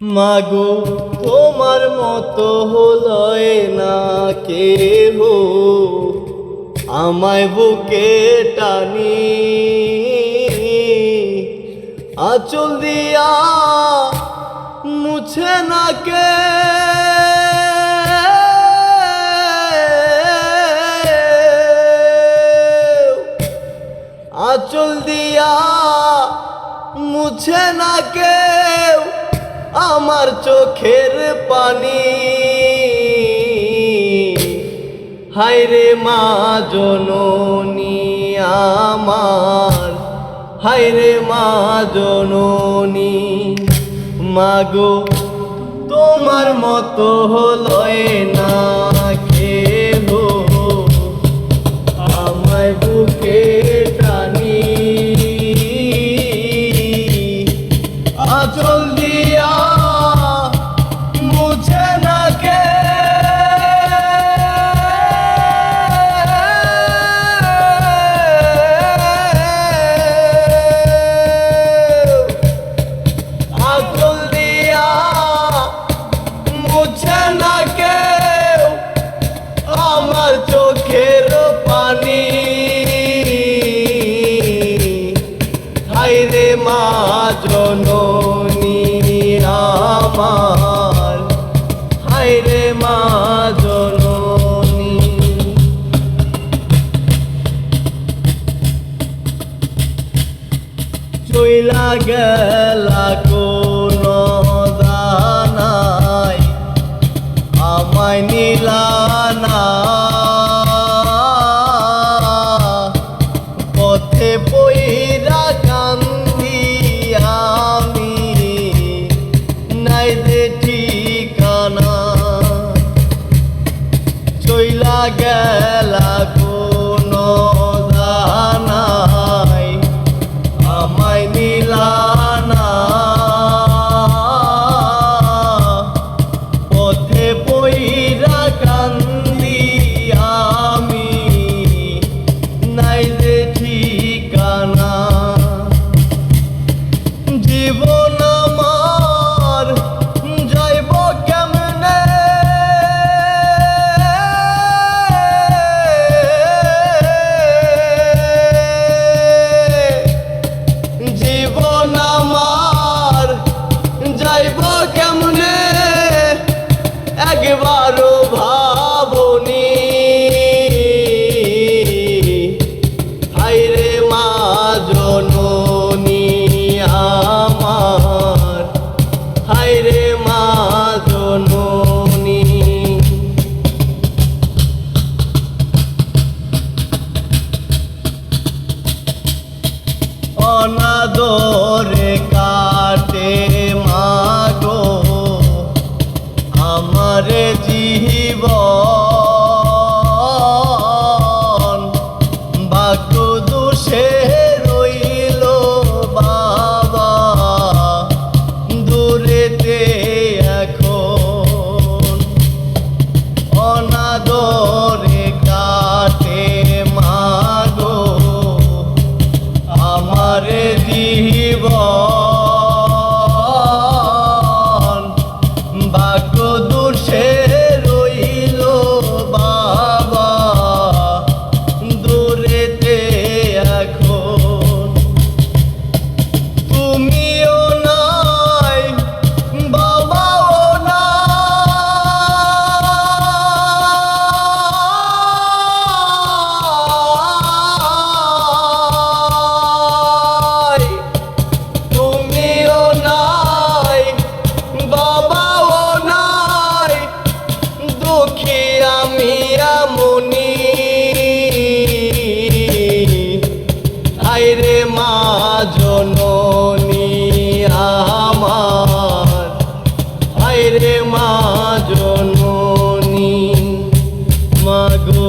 মাগো, তোমার মতো হলয় না কে হো আমায় বুকে টানি, আচল দিয়া মুছে না কে। আচল দিয়া মুছে না কেউ আমার চোখের পানি। হায়রে মা জননী আমার। হায়রে মা জননী, মাগো, তোমার মতো হলয় না কেহ। আমায় বুকে আচল দিয়া মুছে না কেউ আমার চোখের পানি হাইরে মা জননী আমার হাইরে মা চইলা গেলা জীবন হাইরে মা জননী অনাদরে রে মা জননী আমার। হায় রে মা জননী মাগো